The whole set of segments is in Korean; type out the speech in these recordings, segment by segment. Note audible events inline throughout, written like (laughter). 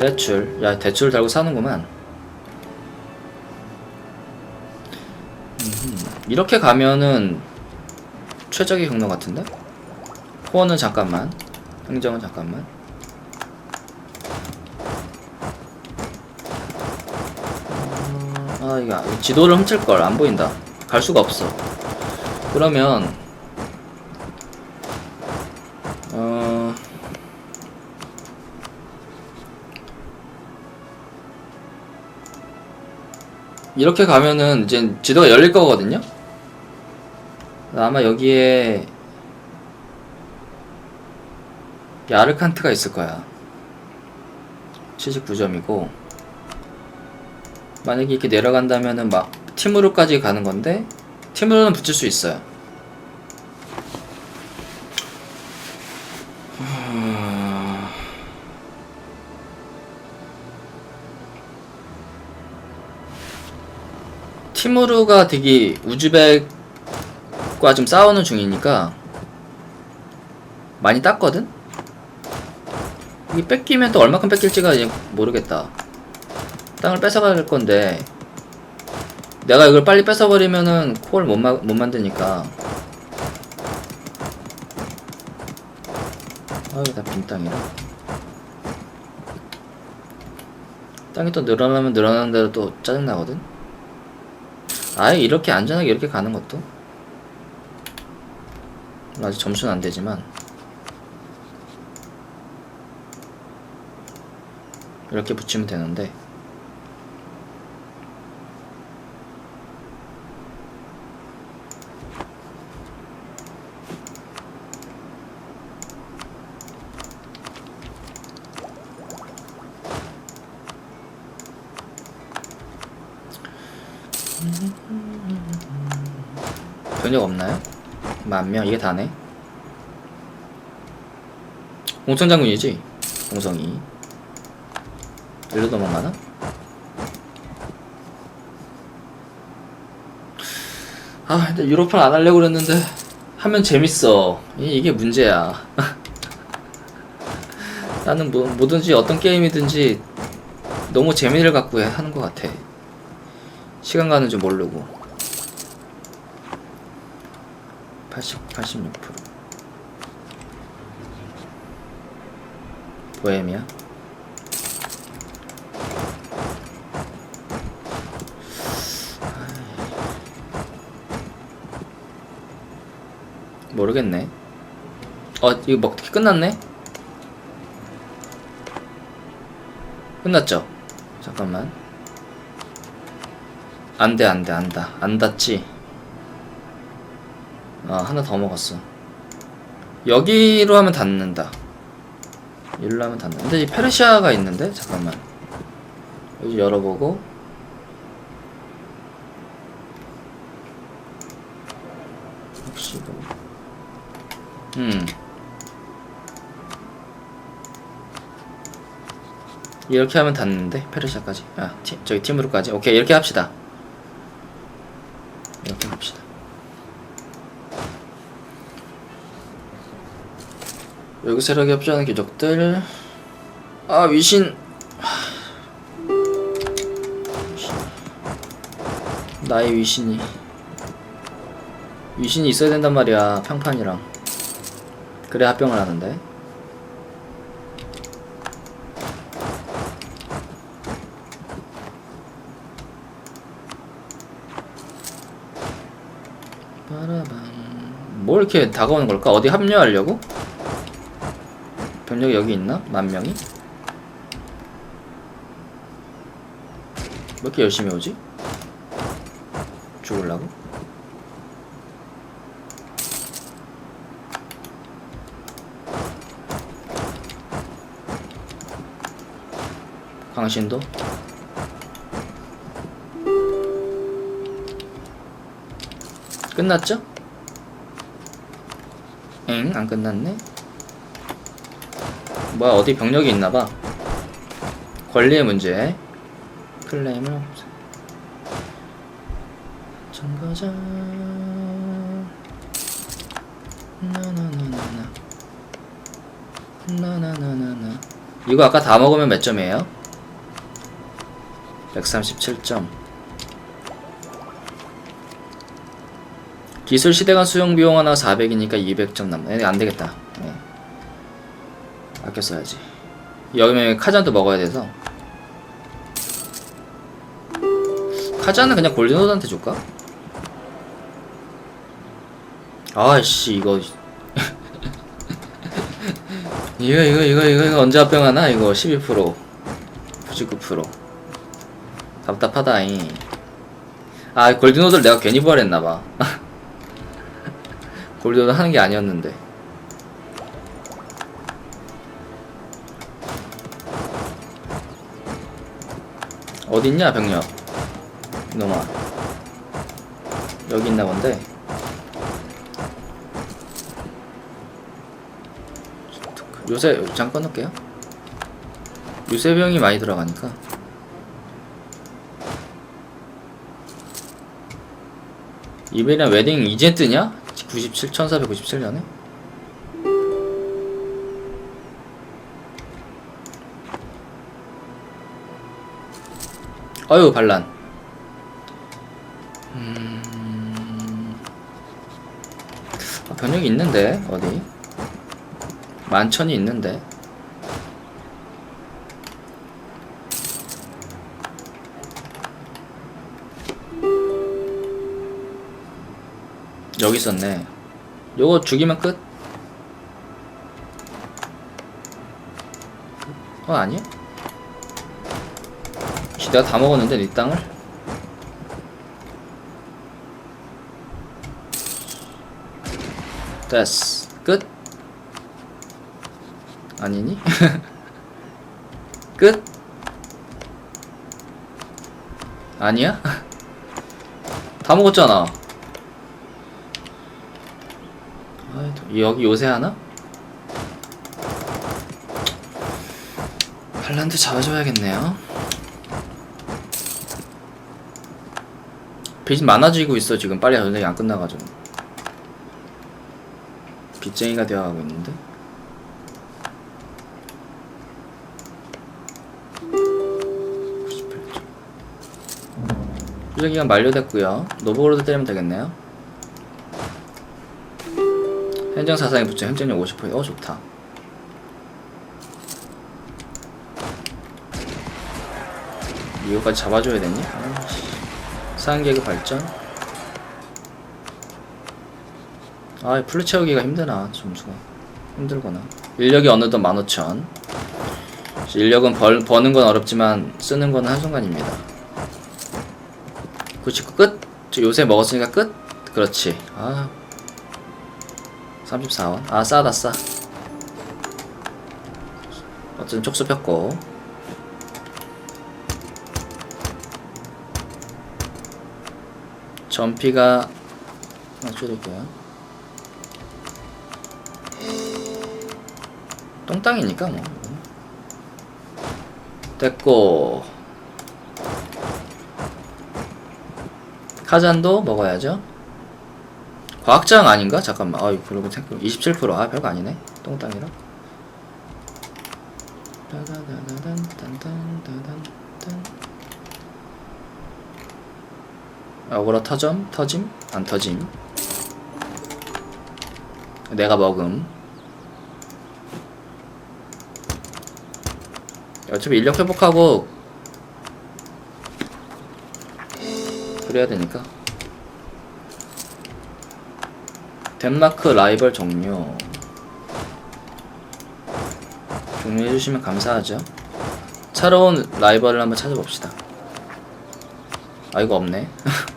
대출. 야 대출 달고 사는구만. 이렇게 가면은 최적의 경로 같은데? 호언은 잠깐만. 행정은 잠깐만. 아 이거 지도를 훔칠걸. 안 보인다. 갈 수가 없어. 그러면 이렇게 가면은 이제 지도가 열릴 거거든요 아마 여기에 야르칸트가 있을 거야 79점이고 만약에 이렇게 내려간다면은 막 팀으로까지 가는 건데 팀으로는 붙일 수 있어요. 팀으로가 되게 우즈벡과 좀 싸우는 중이니까 많이 땄거든? 이게 뺏기면 또 얼마큼 뺏길지가 모르겠다. 땅을 뺏어갈 건데 내가 이걸 빨리 뺏어버리면은 코어를 못, 마, 못 만드니까 아유 다 빈 땅이라 땅이 또 늘어나면 늘어나는 대로 또 짜증나거든 아예 이렇게 안전하게 이렇게 가는 것도 아직 점수는 안 되지만 이렇게 붙이면 되는데 변력 없나요? 만명 이게 다네. 공성 장군이지? 공성이. 일로 도망가나? 아 근데 유로판 안 하려고 그랬는데 하면 재밌어. 이- 이게 문제야. (laughs) 나는 뭐, 뭐든지 어떤 게임이든지 너무 재미를 갖고 해, 하는 것 같아. 시간 가는 줄 모르고. 80, 86%. 보헤미아? 모르겠네. 어, 이거 먹기 끝났네? 끝났죠? 잠깐만. 안 돼, 안 돼, 안 다. 안 닿지? 아, 하나 더 먹었어. 여기로 하면 닿는다. 일로 하면 닿는다. 근데 이 페르시아가 있는데? 잠깐만. 여기 열어보고. 혹시 뭐. 음. 이렇게 하면 닿는데? 페르시아까지. 아, 티, 저기 팀으로까지. 오케이, 이렇게 합시다. 이렇게 합시다. 여기 세력이 협조하는 귀족들. 아 위신. 나의 위신이. 위신이 있어야 된단 말이야 평판이랑. 그래 합병을 하는데. 뭐 이렇게 다가오는 걸까? 어디 합류하려고? 병력이 여기 있나? 만 명이? 왜 이렇게 열심히 오지? 죽을라고? 강신도? 끝났죠? 엥? 안 끝났네? 뭐야 어디 병력이 있나봐 권리의 문제 클레임을 참가자 나나나나나 나나나나나 이거 아까 다 먹으면 몇 점이에요? 137점. 기술 시대간 수용 비용 하나 400이니까 200점 남네. 안 되겠다. 네. 아껴 써야지. 여기면 카잔도 먹어야 돼서. 카잔은 그냥 골든호드한테 줄까? 아이씨 이거 (laughs) 이거 이거 이거 이거 이거 언제 합병하나 이거 12% 99% 답답하다잉 아 골든호드를 내가 괜히 부활했나봐 (laughs) 골든호드 하는 게 아니었는데 어딨냐 병력? 이놈아. 여기 있나 본데? 요새 잠깐 넣을게요. 유세병이 많이 들어가니까. 이베리안 웨딩 이제 뜨냐? 97, 1497년에? 어유 반란 음... 아, 변형이 있는데 어디? 만천이 있는데 여기 있었네 요거 죽이면 끝? 어 아니야? 씨, 내가 다 먹었는데 네 땅을? 됐어 끝? 아니니? (laughs) 끝? 아니야? (laughs) 다 먹었잖아. 또 여기 요새 하나? 발란드 잡아줘야겠네요. 빚이 많아지고 있어. 지금 빨리 전쟁이 안 끝나가지고. 빚쟁이가 되어가고 있는데? 휴전기간 만료됐고요. 노브로드 때리면 되겠네요. 행정 사상에 붙여 행정력 50%어 좋다. 이거까지 잡아줘야 되니? 아이씨. 사항계획 발전? 아풀 채우기가 힘드나 점수가. 힘들거나. 인력이 어느덧 15,000 인력은 벌, 버는 건 어렵지만 쓰는 건 한순간입니다. 99 끝? 저 요새 먹었으니까 끝? 그렇지. 아. 34원. 아 싸다 싸. 어쨌든 촉수 폈고 전피가 하나 줄일게요. 똥땅이니까 뭐. 됐고. 카잔도 먹어야죠. 과학장 아닌가? 잠깐만. 아이 그러고 생각 27%아 별거 아니네. 똥땅이라 어그로 터점? 터짐? 안 터짐? 내가 먹음. 어차피 인력 회복하고 그래야 되니까. 덴마크 라이벌 종료. 종료해주시면 감사하죠. 새로운 라이벌을 한번 찾아봅시다. 아 이거 없네 (laughs)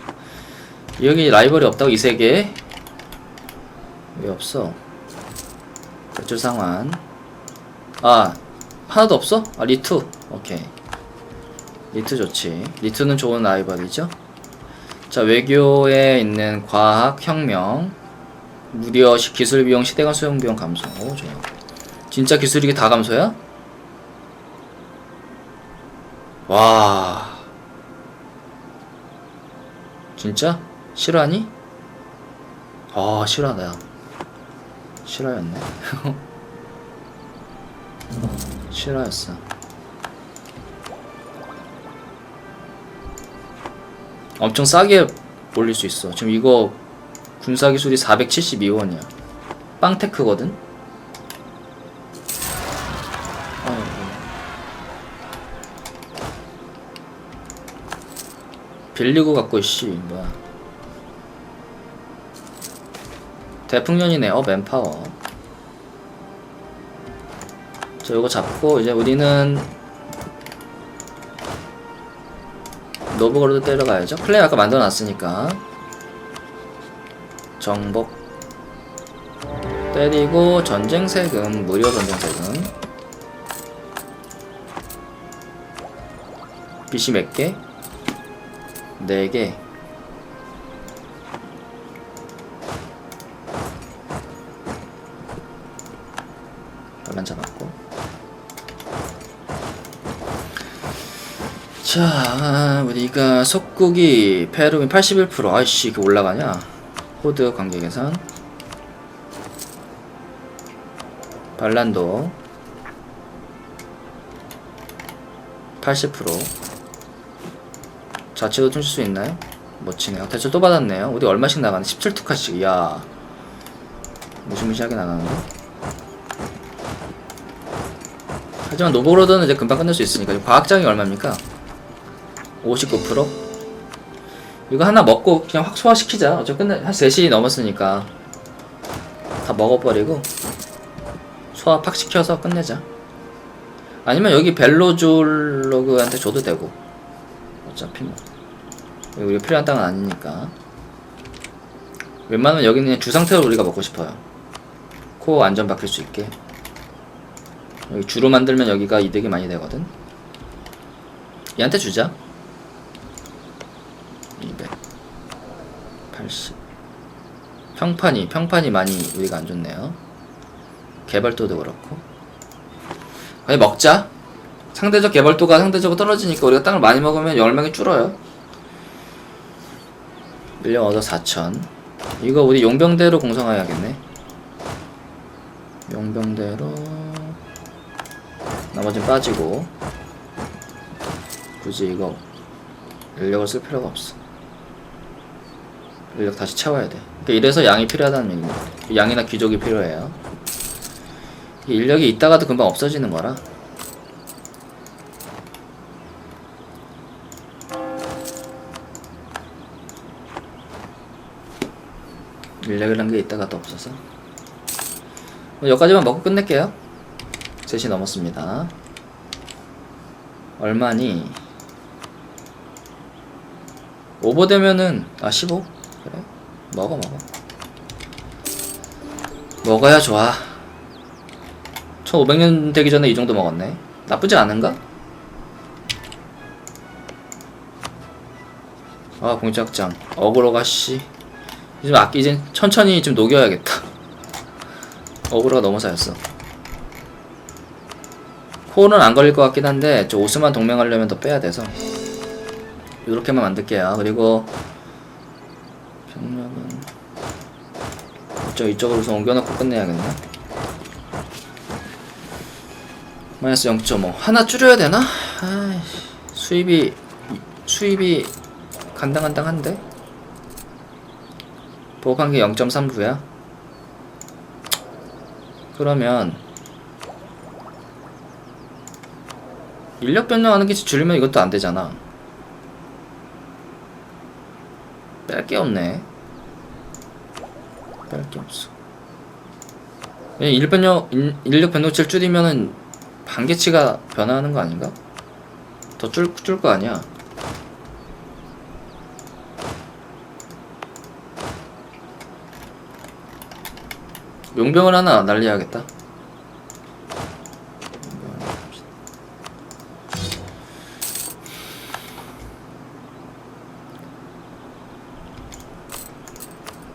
여기 라이벌이 없다고 이 세계에 왜 없어? 대출 상환. 아 하나도 없어? 아 리투. 오케이. 리투 좋지. 리투는 좋은 라이벌이죠? 자 외교에 있는 과학 혁명. 무려 시- 기술 비용 시대간 수용 비용 감소. 오 좋아 진짜 기술이 다 감소야? 와. 진짜? 실화니? 아 실화다 실화였네 싫어했어. 엄청 싸게 올릴 수 있어. 지금 이거 군사 기술이 472원이야. 빵테크거든. 빌리고 갖고 씨 뭐야. 대풍년이네. 어 맨파워. 자, 요거 잡고 이제 우리는 노브거로도 때려가야죠. 플레이 아까 만들어놨으니까 정복 때리고 전쟁 세금 무료 전쟁 세금 빚이 몇 개? 네 개. 자, 우리가 속국이 페루민 81% 아이씨 이게 올라가냐? 호드 관계 계산. 발란도 80% 자체도 tum칠 수 있나요? 멋지네요. 대출 또 받았네요. 우리 얼마씩 나가네? 17투카씩. 이야. 무시무시하게 나가는데? 하지만 노브로드는 이제 금방 끝낼 수 있으니까. 과학장이 얼마입니까? 59%? 이거 하나 먹고 그냥 확 소화시키자. 어차피 끝내, 한 3시 넘었으니까. 다 먹어버리고. 소화 팍 시켜서 끝내자. 아니면 여기 벨로줄로그한테 줘도 되고. 어차피 뭐. 우리가 필요한 땅은 아니니까. 웬만하면 여기는 그냥 주 상태로 우리가 먹고 싶어요. 코어 안전 바뀔 수 있게. 여기 주로 만들면 여기가 이득이 많이 되거든. 얘한테 주자. 280. 평판이, 평판이 많이 우리가 안 좋네요. 개발도도 그렇고. 아니, 먹자. 상대적 개발도가 상대적으로 떨어지니까 우리가 땅을 많이 먹으면 열망이 줄어요. 밀려 얻어 4천. 이거 우리 용병대로 공성해야겠네. 용병대로 나머진 빠지고 굳이 이거 인력을 쓸 필요가 없어. 인력 다시 채워야 돼. 그러니까 이래서 양이 필요하다는 얘기입니다. 양이나 귀족이 필요해요. 이 인력이 있다가도 금방 없어지는 거라. 인력이란 게 있다가도 없어서. 뭐 여기까지만 먹고 끝낼게요. 3시 넘었습니다. 얼마니? 오버 되면은 아 15? 먹어 먹어. 먹어야 좋아. 1500년 되기 전에 이 정도 먹었네. 나쁘지 않은가? 아 공작장. 어그로가 씨. 좀 아끼 이제 천천히 좀 녹여야겠다. (laughs) 어그로가 너무 쌓였어. 코어는 안 걸릴 것 같긴 한데 저 오스만 동맹하려면 더 빼야 돼서. 이렇게만 만들게요. 그리고 병력은 이쪽 이쪽으로서 옮겨놓고 끝내야겠네. 마이너스 0.5 하나 줄여야 되나? 아이씨, 수입이 수입이 간당간당한데 보급한 게 0.39야. 그러면 인력 변경하는 게 줄이면 이것도 안 되잖아. 뺄 게 없네. 뺄게 없어. 인력 변경 인력 변동치를 줄이면은 반개치가 변화하는 거 아닌가? 더 줄 줄 거 아니야. 용병을 하나 날려야겠다.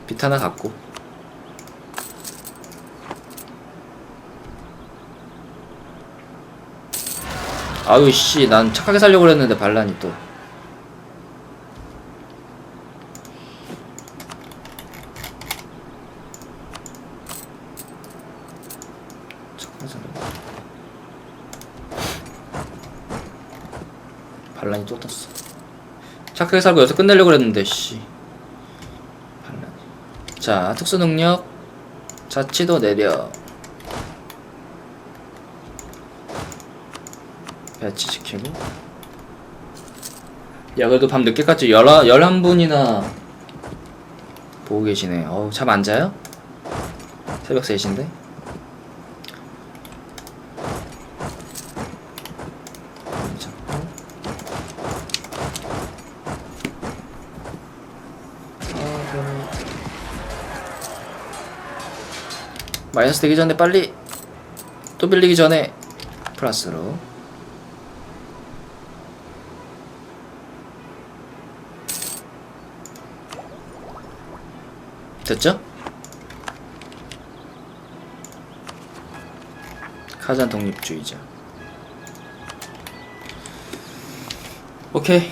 빛 하나 갖고 아유 씨, 난 착하게 살려고 그랬는데 반란이 또. 반란이 또 떴어. 착하게 살고 여기서 끝내려고 그랬는데 씨. 반란. 자, 특수 능력 자치도 내려. 배치 시키고. 야 그래도 밤 늦게까지 열한 분이나 보고 계시네. 어우 잠안 자요? 새벽 3시인데? 마이너스 되기 전에 빨리 또 빌리기 전에 플러스로 됐죠? 카잔 독립주의자 오케이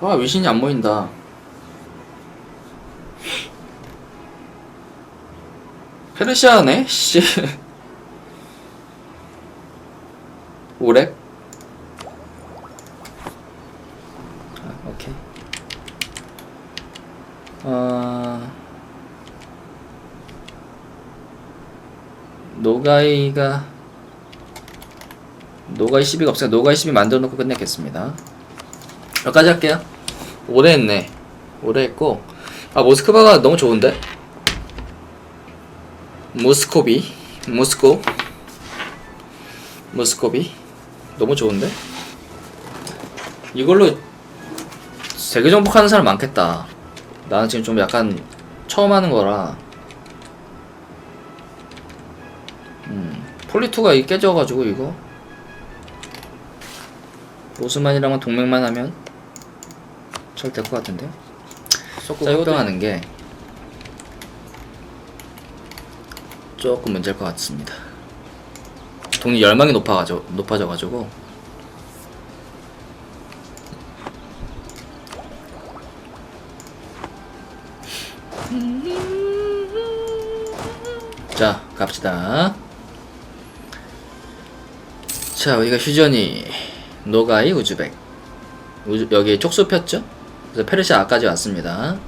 와 위신이 안 보인다 페르시아네? 씨 (laughs) 오렉? 아, 오케이 어... 노가이가 노가이 12가 없으니까 노가이 12 만들어 놓고 끝내겠습니다. 여기까지 할게요. 오래 했네. 오래 했고. 아 모스크바가 너무 좋은데? 모스코비? 모스코? 모스코비? 너무 좋은데? 이걸로 세계 정복하는 사람 많겠다. 나는 지금 좀 약간 처음 하는 거라 폴리투가 이 깨져가지고 이거. 오스만이랑은 동맹만 하면 잘 될 것 같은데. 자 협동하는 게 조금 문제일 것 같습니다. 돈이 열망이 높아가지고 높아져가지고. 자 갑시다 자 우리가 휴전이 노가이 우즈벡. 우즈, 여기 촉수 폈죠? 그래서 페르시아까지 왔습니다.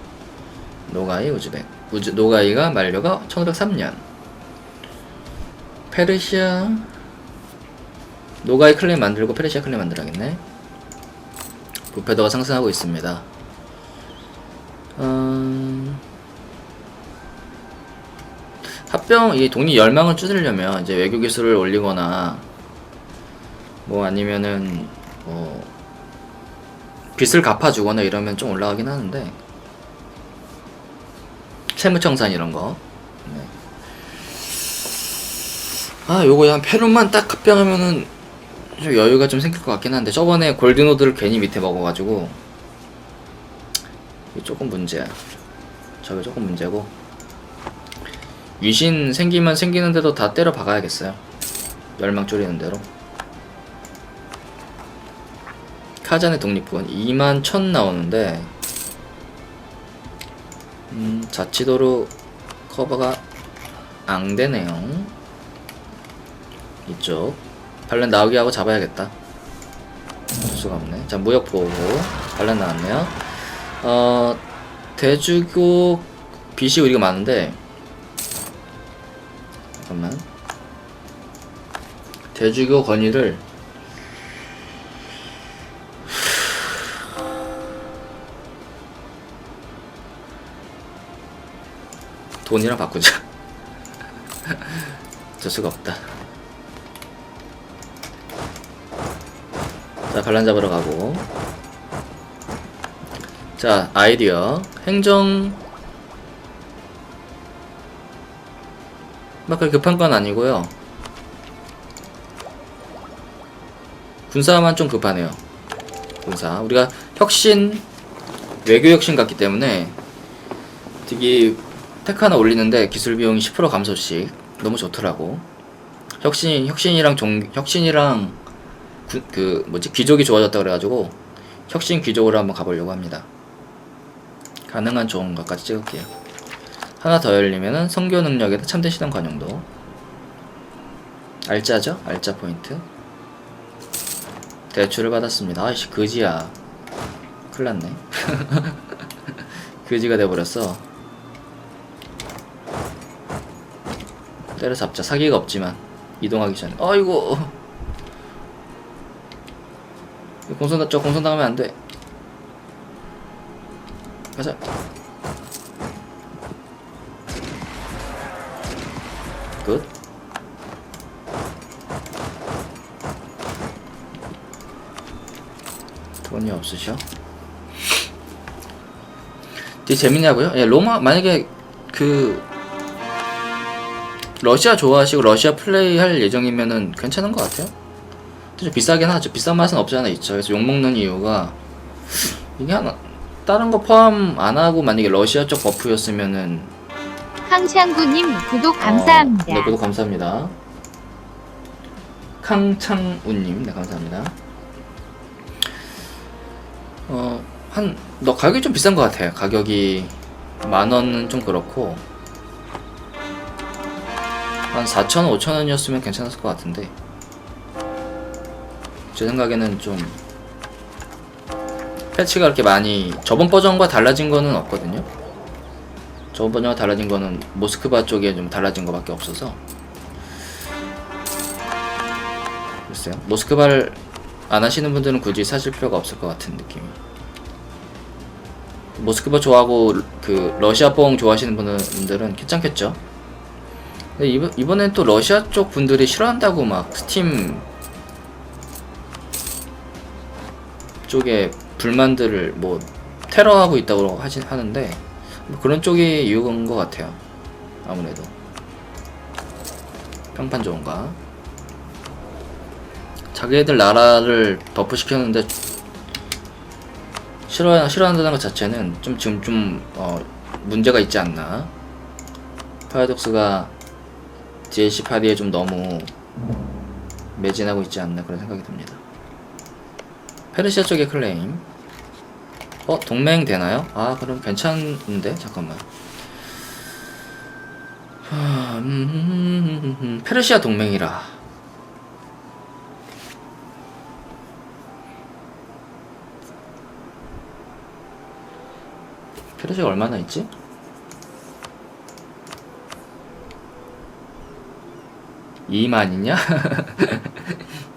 노가이 우즈벡. 우즈, 노가이가 만료가 1503년. 페르시아. 노가이 클랜 만들고 페르시아 클랜 만들어야겠네. 부패도가 상승하고 있습니다. 음... 합병 이 독립 열망을 쭈으려면 이제 외교 기술을 올리거나 뭐 아니면은 뭐 빚을 갚아주거나 이러면 좀 올라가긴 하는데 채무청산 이런 거. 네. 아 요거 한 페루만 딱 합병하면은 좀 여유가 좀 생길 것 같긴 한데 저번에 골드노드를 괜히 밑에 먹어가지고 조금 문제야. 저게 조금 문제고. 위신 생기면 생기는 대로 다 때려 박아야겠어요. 열망 줄이는 대로. 카잔의 독립군 2만 1000 나오는데 음, 자치도로 커버가 안 되네요. 이쪽 반란 나오게 하고 잡아야겠다. 어쩔 수가 없네. 자 무역 보고 반란 나왔네요. 어 대주교 빚이 우리가 많은데 잠깐만 대주교 건의를 돈이랑 바꾸자. (laughs) 저 수가 없다. 자, 반란 잡으러 가고. 자, 아이디어. 행정. 막 그렇게 급한 건 아니고요. 군사만 좀 급하네요. 군사. 우리가 혁신, 외교 혁신 같기 때문에 되게 테크 하나 올리는데 기술 비용이 10% 감소씩 너무 좋더라고. 혁신 혁신이랑 종 혁신이랑 구, 그 뭐지 귀족이 좋아졌다 그래가지고 혁신 귀족으로 한번 가보려고 합니다. 가능한 좋은 것까지 찍을게요. 하나 더 열리면은 성교 능력에다 참된 시동 관용도 알짜죠? 알짜 포인트. 대출을 받았습니다. 아이씨 그지야. 큰일 났네. 그지가 (laughs) 돼버렸어. 때려잡자. 사기가 없지만 이동하기 전에. 아이고. 공선 저 공선 당하면 안 돼. 가자. 끝. 돈이 없으셔? 되게 재밌냐고요? 예, 로마 만약에 그 러시아 좋아하시고 러시아 플레이 할 예정이면은 괜찮은 것 같아요. 좀 비싸긴 하죠. 비싼 맛은 없지 않아 있죠. 그래서 욕 먹는 이유가 이게 하나 다른 거 포함 안 하고 만약에 러시아 쪽 버프였으면은 황창구님 구독 감사합니다. 어, 네, 구독 감사합니다. 캉창우님, 네, 감사합니다. 어, 한, 너 가격이 좀 비싼 것 같아요. 가격이 만 원은 좀 그렇고, 한 4천, 5천 원이었으면 괜찮았을 것 같은데, 제 생각에는 좀, 패치가 그렇게 많이, 저번 버전과 달라진 거는 없거든요. 저번 번역과 달라진 거는 모스크바 쪽에 좀 달라진 거밖에 없어서. 글쎄요. 모스크바를 안 하시는 분들은 굳이 사실 필요가 없을 것 같은 느낌이 모스크바 좋아하고 그 러시아 뽕 좋아하시는 분들은 괜찮겠죠 이번, 이번엔 또 러시아 쪽 분들이 싫어한다고 막 스팀 쪽에 불만들을 뭐 테러하고 있다고 하신 하는데 뭐 그런 쪽이 이유인 것 같아요. 아무래도 평판 좋은가? 자기네들 나라를 버프 시켰는데 싫어 싫어한다는 것 자체는 좀 지금 좀 어, 문제가 있지 않나? 파라독스가 DLC 파리에 좀 너무 매진하고 있지 않나 그런 생각이 듭니다. 페르시아 쪽의 클레임 어 동맹 되나요? 아 그럼 괜찮은데 잠깐만 하, 음, 음, 음, 음, 페르시아 동맹이라 페르시아가 얼마나 있지? 이만이냐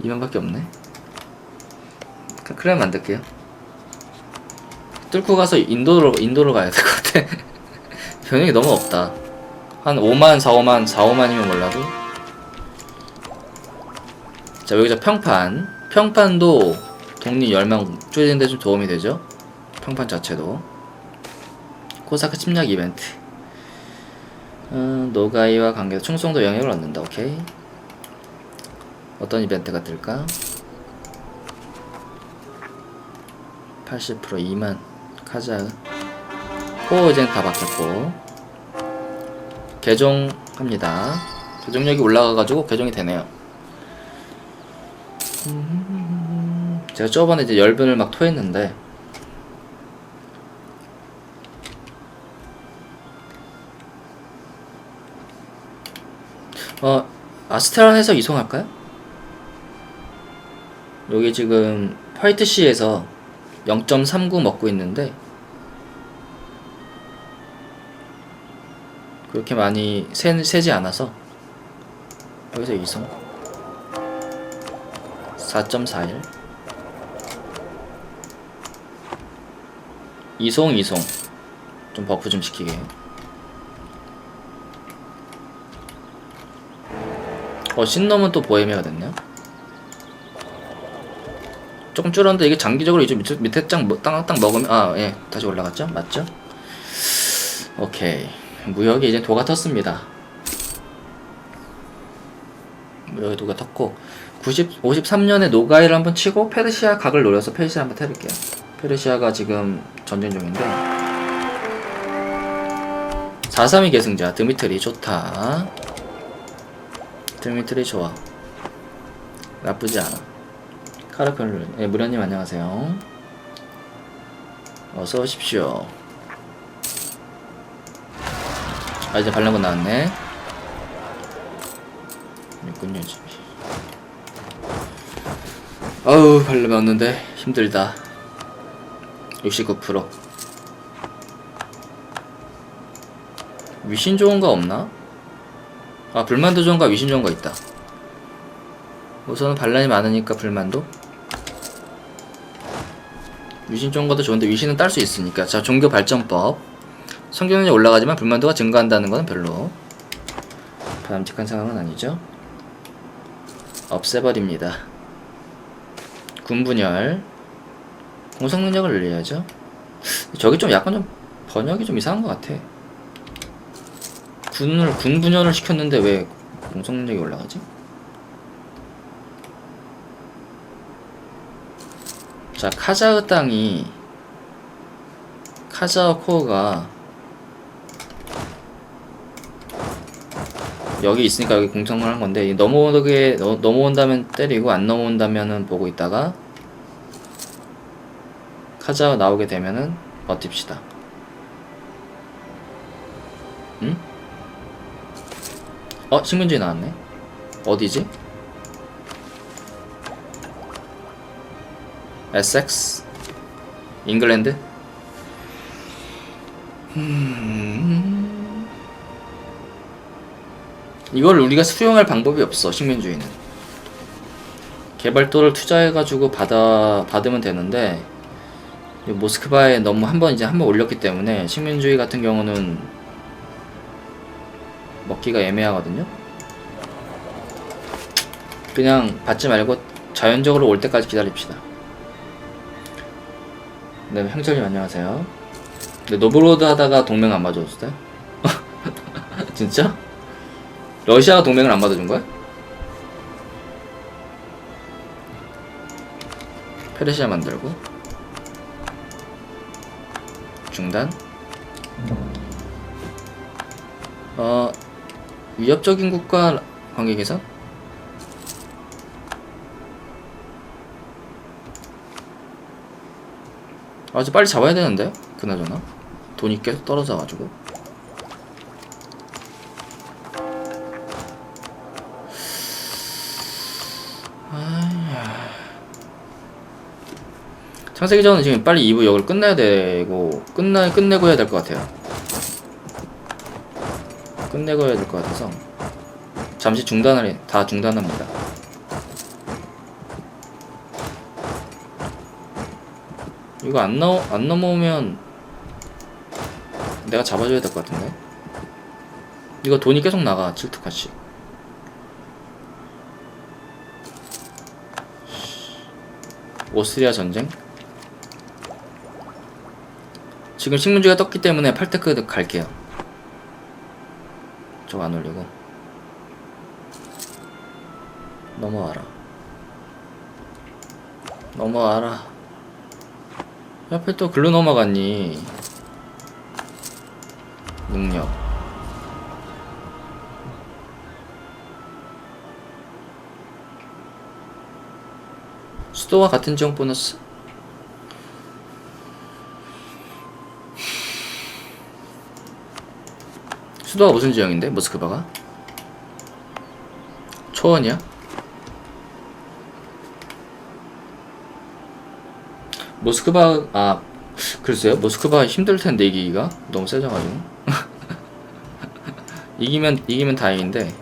2만밖에 (laughs) 없네 그- 그래 만들게요 뚫고 가서 인도로 인도로 가야 될 것 같아. (laughs) 변형이 너무 없다. 한 5만, 4, 5만, 4, 5만이면 몰라도. 자 여기서 평판, 평판도 독립 10명 줄이는데 좀 도움이 되죠. 평판 자체도. 코사카 침략 이벤트. 어, 노가이와 관계 충성도 영향을 얻는다. 오케이. 어떤 이벤트가 뜰까? 80% 2만. 카자. 호어젠 다 바뀌었고. 개종합니다. 개종력이 올라가가지고 개종이 되네요. 음, 제가 저번에 이제 열변을 막 토했는데. 어 아스트랄에서 이송할까요? 여기 지금 화이트시에서 0.39 먹고 있는데 그렇게 많이 세, 세지 않아서 여기서 이송 4.41 이송 이송. 좀 버프 좀 시키게. 어 신놈은 또 보헤미아가 됐네요 조금 줄었는데 이게 장기적으로 이제 밑에, 밑에 장 뭐- 땅땅 먹으면 아 예 다시 올라갔죠? 맞죠? 오케이. 무역이 이제 도가 텄습니다. 무역이 도가 텄고 90 53년에 노가이를 한번 치고 페르시아 각을 노려서 페르시아 한번 해볼게요. 페르시아가 지금 전쟁 중인데. 432 계승자 드미트리 좋다. 드미트리 좋아. 나쁘지 않아 카라펠, 예, 무련님 안녕하세요. 어서 오십시오. 아, 이제 발령건 나왔네. 있군요, 집이. 아우 발레 맞는데 힘들다 69% 위신 좋은 거 없나? 아 불만도 좋은 거 위신 좋은 거 있다 우선은 반란이 많으니까 불만도 위신 좋은 것도 좋은데 위신은 딸 수 있으니까. 자 종교 발전법. 성경이 올라가지만 불만도가 증가한다는 것은 별로 바람직한 상황은 아니죠. 없애버립니다. 군분열. 공성 능력을 늘려야죠. 저게 좀 약간 좀 번역이 좀 이상한 것 같아. 군을 군분열을 시켰는데 왜 공성 능력이 올라가지? 자 카자흐 땅이 카자흐 코어가 여기 있으니까 여기 공성을 한 건데 넘어오게 너- 넘어온다면 때리고 안 넘어온다면은 보고 있다가 카자흐 나오게 되면은 버팁시다. 응? 어 식민주의 나왔네. 어디지? 에섹스? 잉글랜드? 음... 이걸 우리가 수용할 방법이 없어 식민주의는. 개발도를 투자해가지고 받아 받으면 되는데 이 모스크바에 너무 한 번 이제 한 번 올렸기 때문에 식민주의 같은 경우는 먹기가 애매하거든요. 그냥 받지 말고 자연적으로 올 때까지 기다립시다 네, 형철님 안녕하세요. 근데 노브로드 하다가 동맹 안 맞아줬어요? (laughs) 진짜? 러시아가 동맹을 안 받아준 거야? 페르시아 만들고 중단 어 위협적인 국가 관계 개선? 아주 빨리 잡아야 되는데? 그나저나. 돈이 계속 떨어져가지고. 아야. 창세기 전은 지금 빨리 2부 역을 끝내야 되고 끝나 끝내고 해야 될 것 같아요. 끝내고 해야 될 것 같아서. 잠시 중단을 해, 다 중단합니다 이거 안 넘, 안 넘어오면 내가 잡아줘야 될 것 같은데? 이거 돈이 계속 나가 칠투카씩 오스트리아 전쟁? 지금 식민지가 떴기 때문에 팔테크 갈게요. 저거 안 올리고. 넘어와라. 넘어와라 옆에 또 글로 넘어갔니? 능력. 수도와 같은 지역 보너스? 수도가 무슨 지형인데? 모스크바가? 초원이야? 모스크바 아 글쎄요. 모스크바 힘들 텐데 이기기가? 너무 세져가지고. (laughs) 이기면 이기면 다행인데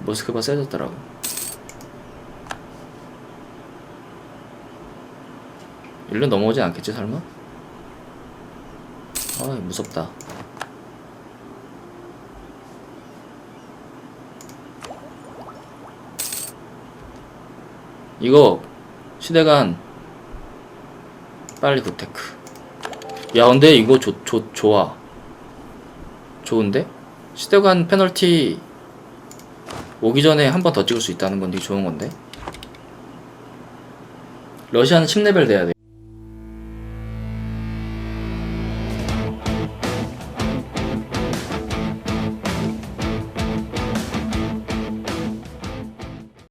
모스크바 세졌더라고. 일로 넘어오진 않겠지 설마? 아 무섭다. 이거 시대간 빨리 구테크. 야, 근데 이거 좋, 좋, 좋아. 좋은데? 시대관 페널티 오기 전에 한 번 더 찍을 수 있다는 건 되게 좋은 건데. 러시아는 10레벨 돼야 돼요.